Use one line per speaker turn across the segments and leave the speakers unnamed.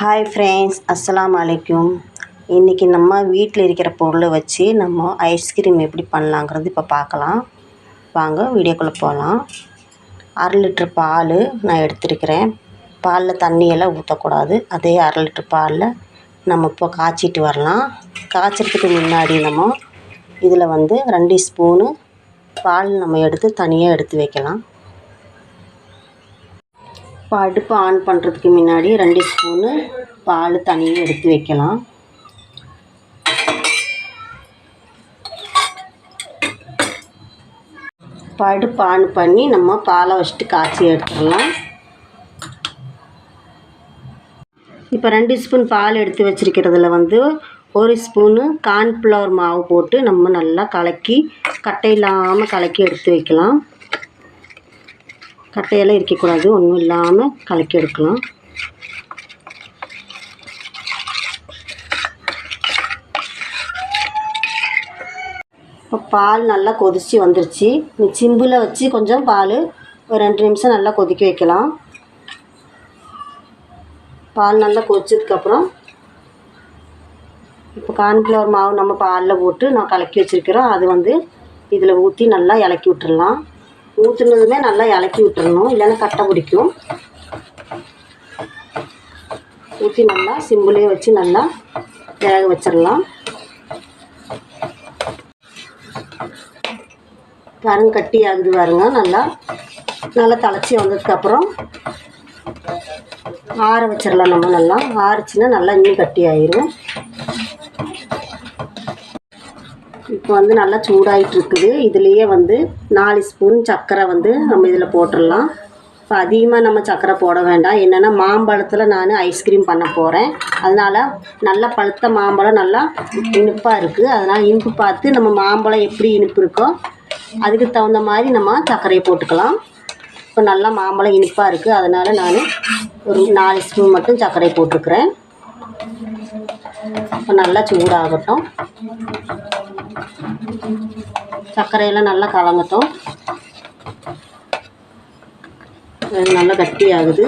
Hi friends அஸ்லாம் அலைக்கும் இன்றைக்கி நம்ம வீட்டில் இருக்கிற பொருளை வச்சு நம்ம ஐஸ்கிரீம் எப்படி பண்ணலாங்கிறது இப்போ பார்க்கலாம். வாங்க வீடியோக்குள்ளே போகலாம் அரை லிட்ரு பால் நான் எடுத்திருக்கிறேன். பாலில் தண்ணியெல்லாம் ஊற்றக்கூடாது அதே அரை லிட்ரு பாலில் நம்ம இப்போ காய்ச்சிட்டு வரலாம். காய்ச்சறதுக்கு முன்னாடி நம்ம இதில் வந்து ரெண்டு ஸ்பூனு பால் நம்ம எடுத்து தனியாக எடுத்து வைக்கலாம். இப்போ அடுப்பு ஆன் பண்ணுறதுக்கு முன்னாடி ரெண்டு ஸ்பூனு பால் தனியாக எடுத்து வைக்கலாம். இப்போ அடுப்பு ஆன் பண்ணி நம்ம பாலை வச்சுட்டு காய்ச்சி எடுத்துடலாம். இப்போ ரெண்டு ஸ்பூன் பால் எடுத்து வச்சுருக்கிறதுல வந்து ஒரு ஸ்பூனு கார்ன்ஃப்ளவர் மாவு போட்டு நம்ம நல்லா கலக்கி கட்டை இல்லாமல் கலக்கி எடுத்து வைக்கலாம். கட்டையெல்லாம் இருக்கக்கூடாது ஒன்றும் இல்லாமல் கலக்கி எடுக்கலாம். இப்போ பால் நல்லா கொதித்து வந்துருச்சு. இந்த சிம்பில் வச்சு கொஞ்சம் பால் ஒரு ரெண்டு நிமிஷம் நல்லா கொதிக்க வைக்கலாம். பால் நல்லா கொதிச்சதுக்கப்புறம் இப்போ கார்ன்ஃப்ளவர் மாவு நம்ம பாலில் போட்டு நான் கலக்கி வச்சுருக்கிறோம் அது வந்து இதில் ஊற்றி நல்லா இலக்கி விட்டுடலாம் ஊற்றுனதுமே நல்லா இலக்கி விட்டுறணும். இல்லைன்னா கட்டை பிடிக்கும். ஊற்றி நல்லா சிம்பிளே வச்சு நல்லா வேக வச்சிடலாம். பாருங்க கட்டி ஆகுது பாருங்க நல்லா. நல்லா தளச்சி வந்ததுக்கப்புறம் ஆற வச்சிடலாம் நம்ம நல்லா. ஆறிச்சின்னா நல்லா இன்னும் கட்டி ஆயிரும். இப்போ வந்து நல்லா சூடாயிட்டு இருக்குது இதுலேயே வந்து நாலு ஸ்பூன் சர்க்கரை வந்து நம்ம இதில் போட்டுடலாம். இப்போ அதிகமாக நம்ம சர்க்கரை போட வேண்டாம். என்னென்னா மாம்பழத்தில் நான் ஐஸ்கிரீம் பண்ண போகிறேன் அதனால் நல்லா பழுத்த மாம்பழம் நல்லா இனிப்பாக இருக்குது அதனால் இனிப்பு பார்த்து நம்ம மாம்பழம் எப்படி இனிப்பு இருக்கோ அதுக்கு தகுந்த மாதிரி நம்ம சர்க்கரையை போட்டுக்கலாம். இப்போ நல்லா மாம்பழம் இனிப்பாக இருக்குது அதனால் நான் ஒரு நாலு ஸ்பூன் மட்டும் சர்க்கரை போட்டுருக்குறேன் இப்போ நல்லா சூடாகட்டும். சர்க்கரையெல்லாம் நல்லா கலங்கட்டும். அது நல்லா கட்டி ஆகுது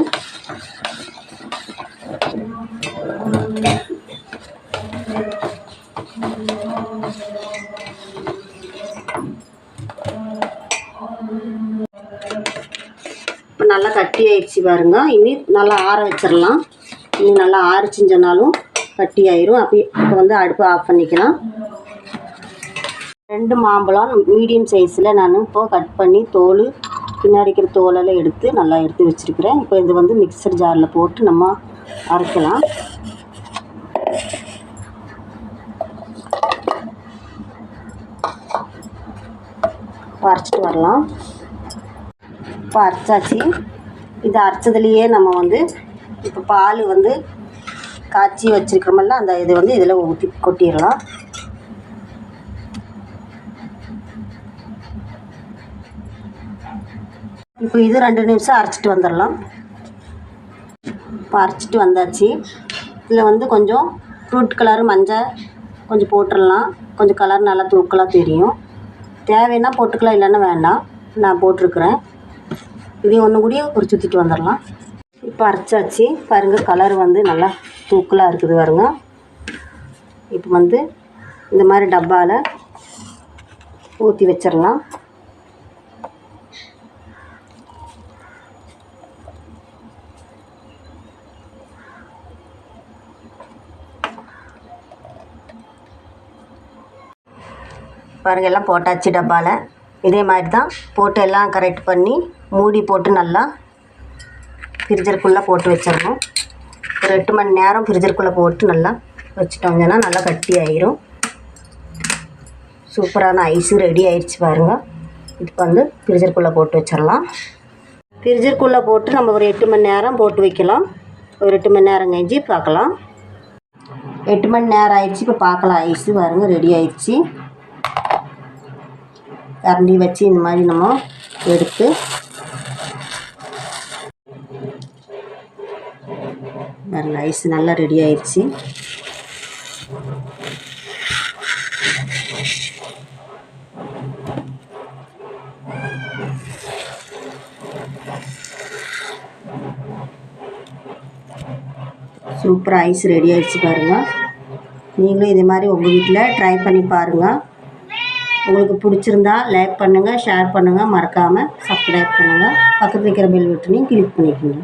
இப்போ நல்லா கட்டி ஆயிடுச்சு பாருங்க. இனி நல்லா ஆற வச்சிடலாம் இன்னும் நல்லா ஆரிச்சின்னு சொன்னாலும் கட்டி ஆயிரும் அப்போ இப்போ வந்து அடுப்பு ஆஃப் பண்ணிக்கலாம். ரெண்டு மாம்பழம் மீடியம் சைஸில் நான் இப்போது கட் பண்ணி தோல் பின்னாடி இருக்கிற தோலெல்லாம் எடுத்து நல்லா எடுத்து வச்சுருக்கிறேன். இப்போ இது வந்து மிக்சர் ஜாரில் போட்டு நம்ம அரைக்கலாம். அரைச்சிட்டு வரலாம். இப்போ அரைச்சாச்சு. இது அரைச்சதுலேயே நம்ம வந்து இப்போ பால் வந்து காய்ச்சி வச்சுருக்கிறோமல்ல அந்த இது வந்து இதில் ஊற்றி கொட்டிடலாம். இப்போ இது ரெண்டு நிமிஷம் அரைச்சிட்டு வந்துடலாம். இப்போ அரைச்சிட்டு வந்தாச்சு. இதில் வந்து கொஞ்சம் ஃப்ரூட் கலர் மஞ்சள் கொஞ்சம் போட்டுடலாம். கொஞ்சம் கலர் நல்லா தூக்கலாக தெரியும். தேவைன்னா போட்டுக்கலாம் இல்லைன்னா வேண்டாம் நான் போட்டிருக்கிறேன். இதையும் ஒன்று கூடிய ஒரு சுற்றிட்டு வந்துடலாம். இப்போ அரைச்சாச்சு. பாருங்கள் கலர் வந்து நல்லா தூக்கலாக இருக்குது பாருங்க. இப்போ வந்து இந்த மாதிரி டப்பாவில் ஊற்றி வச்சிடலாம். பாருங்கள் எல்லாம் போட்டாச்சு டப்பாவில் இதே மாதிரி தான் போட்டு எல்லாம் கரெக்ட் பண்ணி மூடி போட்டு நல்லா ஃப்ரிட்ஜருக்குள்ளே போட்டு வச்சிடணும். ஒரு எட்டு மணி நேரம் ஃப்ரிட்ஜருக்குள்ளே போட்டு நல்லா வச்சுட்டோங்கன்னா நல்லா கட்டி ஆயிரும். சூப்பரான ஐஸு ரெடி ஆயிடுச்சு பாருங்கள் இதுக்கு வந்து ஃப்ரிட்ஜருக்குள்ளே போட்டு வச்சிடலாம். ஃப்ரிட்ஜருக்குள்ளே போட்டு நம்ம ஒரு எட்டு மணி நேரம் போட்டு வைக்கலாம். ஒரு எட்டு மணி நேரம் கழிஞ்சு பார்க்கலாம். எட்டு மணி நேரம் ஆயிடுச்சு இப்போ பார்க்கலாம். ஐஸு பாருங்கள் ரெடி ஆயிடுச்சு கரண்டி வச்சு இந்த மாதிரி நம்ம எடுத்து பாருங்க ஐஸ் நல்லா ரெடி ஆயிடுச்சு சூப்பராக ஐஸ் ரெடி ஆகிடுச்சு பாருங்கள் நீங்களும் இதே மாதிரி உங்கள் வீட்டில் ட்ரை பண்ணி பாருங்கள் உங்களுக்கு பிடிச்சிருந்தா லைக் பண்ணுங்கள் ஷேர் பண்ணுங்கள் மறக்காமல் சப்ஸ்கிரைப் பண்ணுங்கள் பக்கத்தில் இருக்கிற பெல் பட்டனையும் கிளிக் பண்ணிக்கோங்க.